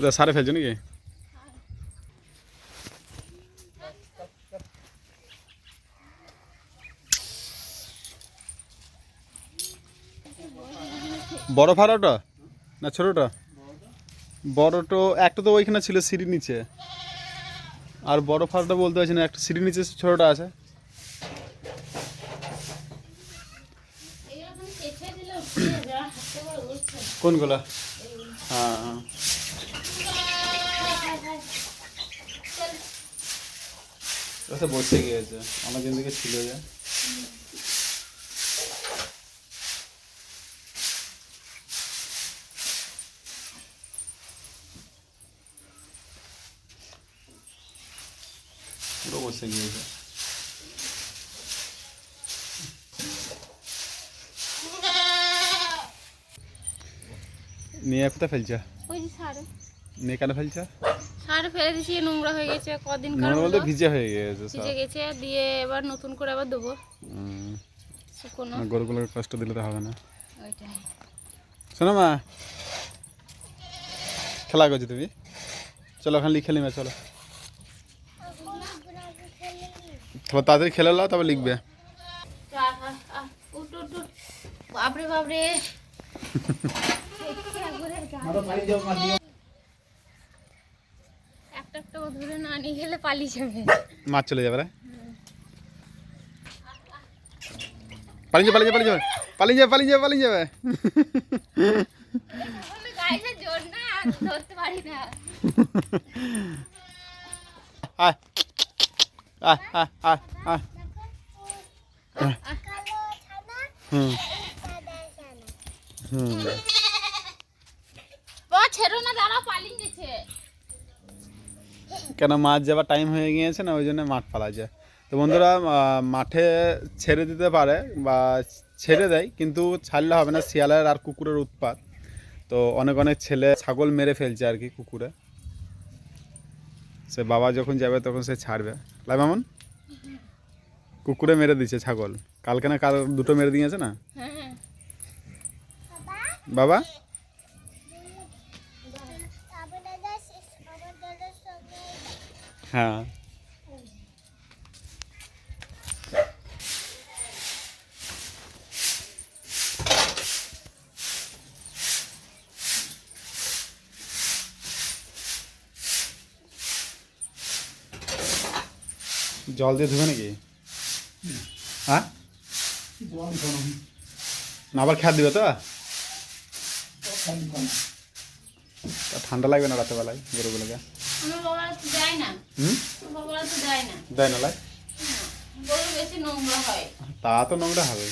কোথায় সারে ফেলছো নাকি? বড় ফাড়াটা না ছোটটা? বড়টো একটা তো ওইখানে ছিল সিঁড়ি নিচে। আর বড় ফাড়াটা বলতে পারছি না একটা সিঁড়ি নিচে ছোটটা আছে। কোনগুলা? হ্যাঁ। ওটা বসে গিয়েছে। অনেকদিন থেকে ছিল যে। পুরো বসে গিয়েছে। নিয়ে কোথায় ফেলছে? ওই যে সারে। নিয়ে কেন ফেলছে? সারে ফেলে দিছি নোংরা হয়ে গেছে কদিন কার নোংরা বলতে ভিজে হয়ে সব। ভিজে গেছে দিয়ে এবার নতুন করে আবার দেবো শুকনো। গরুগুলোকে কষ্ট দিলে তো হবে না। ওইটাই শোনো মা খেলা করছ তুমি? চলো ওখানে লিখে নিবে চলো। তারপর তাড়াতাড়ি খেলে নাও তবে লিখবে। বাপরে বাপরে। ধরে না নিয়ে গেলে পালিয়ে যাবে। মাছ চলে যাবে রে। পালিয়ে যাবে পালিয়ে যাবে পালিয়ে যাবে। পালিয়ে যাবে পালিয়ে যাবে আয় আয় আয় আয় আয়। হুম। হুম। বাবা ছেড়ো না দাঁড়াও পালিয়ে গেছে। কেন মাছ যাবার টাইম হয়ে গিয়েছে না ওই জন্য মাঠ পালা যায়। তো বন্ধুরা মাঠে ছেড়ে দিতে পারে বা ছেড়ে দেয় কিন্তু ছাড়লে হবে না শিয়ালের আর কুকুরের উৎপাত। তো অনেক অনেক ছেলে ছাগল মেরে ফেলছে আর কি কুকুরে। সে বাবা যখন যাবে তখন সে ছাড়বে। লাই মামন? কুকুরে মেরে দিচ্ছে ছাগল। কালকে না কাল দুটো মেরে দিয়েছে না? হ্যাঁ। বাবা? হ্যাঁ। জল দিয়ে ধুবে নাকি? হ্যাঁ? না আবার খেয়াল দিবে তো? তা ঠান্ডা লাগবে না রাতেবেলায় গরুগুলোকে? দেয় না। লাই? তা তো নোংরা হবে।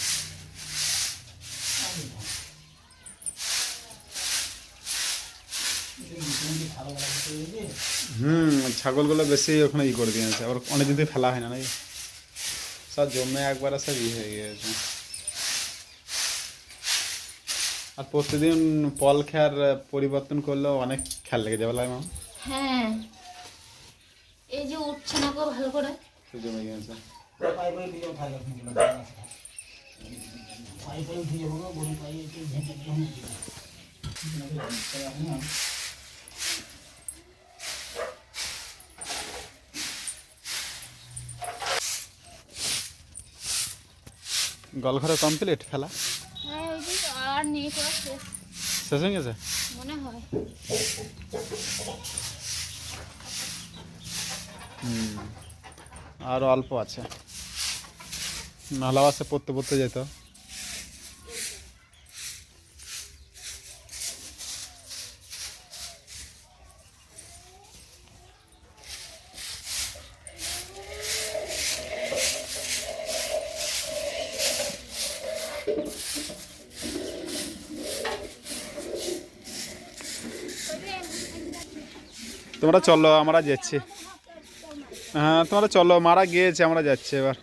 হুম ছাগলগুলো বেশি ওখানে ই করে দিয়েছে। আবার অনেকদিন থেকে ফেলা হয় না নাকি? সব জমে একবার সব ই হয়ে গিয়েছে। আর প্রতিদিন পল খেয়ার পরিবর্তন করলেও অনেক খেয়াল লেগে যাবে লাগে মাম হ্যাঁ। এই যে উঠছে না গো ভালো করে। জমে গিয়েছে। গলঘরে কমপ্লিট খেলা? আর নেই শেষ শেষ হয়ে গেছে? মনে হয়। হুম অল্প আছে। নালাও আছে পড়তে পড়তে যেত। তোমরা চলো, আমরা যাচ্ছি। হ্যাঁ তোমরা চলো, মারা গিয়েছে, আমরা যাচ্ছি এবার।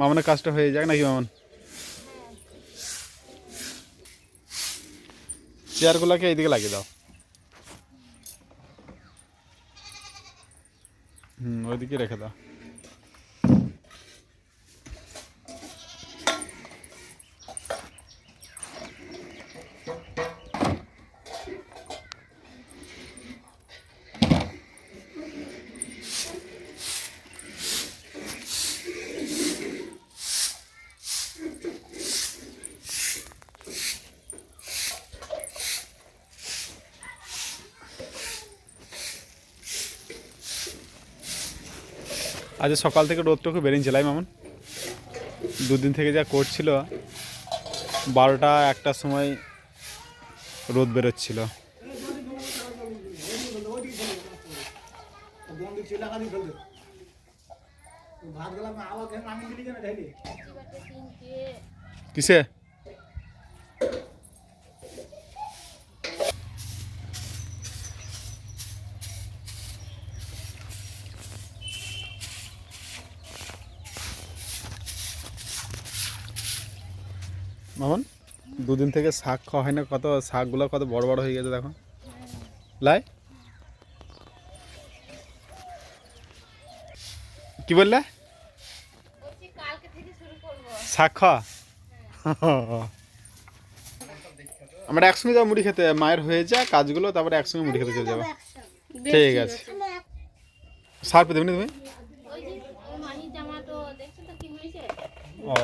মামনের কাজটা হয়ে যাক নাকি, মামন? চেয়ারগুলোকে এইদিকে লাগিয়ে দাও। হুম, ওইদিকে রেখে দাও। আজ সকাল থেকে রোদটা খুব বেরিয়েছিল লাই মামন। দুদিন থেকে যা করছিল, বারোটা একটার সময় রোদ বেরোচ্ছিল। বন্ধু মামন দুদিন থেকে শাক খাওয়া হয় না কত শাকগুলো কত বড় বড় হয়ে গেছে দেখো। লাই? কি বললে? শাক খাওয়া? আমরা একসঙ্গে যাব মুড়ি খেতে মায়ের হয়ে যায় কাজগুলো তারপরে একসঙ্গে মুড়ি খেতে চলে যাব। ঠিক আছে। সার পেতে তুমি? যে ও।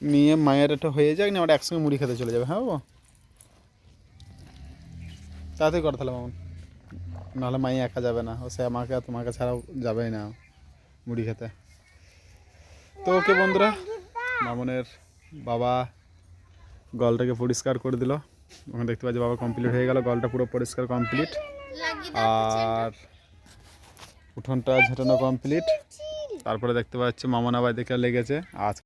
নিয়ে মায়ের একটা হয়ে যাক না আমরা একসঙ্গে মুড়ি খেতে চলে যাবে। হ্যাঁ বাবা? তাড়াতাড়ি কর তাহলে মামন। নাহলে মাই একা যাবে না, ও সে আমাকে তোমাকে ছাড়াও যাবেই না মুড়ি খেতে। তো ওকে বন্ধুরা, মামনের বাবা গলটাকে পরিষ্কার করে দিল। ওখানে দেখতে পাচ্ছি বাবা কমপ্লিট হয়ে গেল, গলটা পুরো পরিষ্কার কমপ্লিট আর উঠোনটা ঝাঁটানো কমপ্লিট তারপরে দেখতে পাচ্ছি মামন আবার দেখে লেগেছে। আজ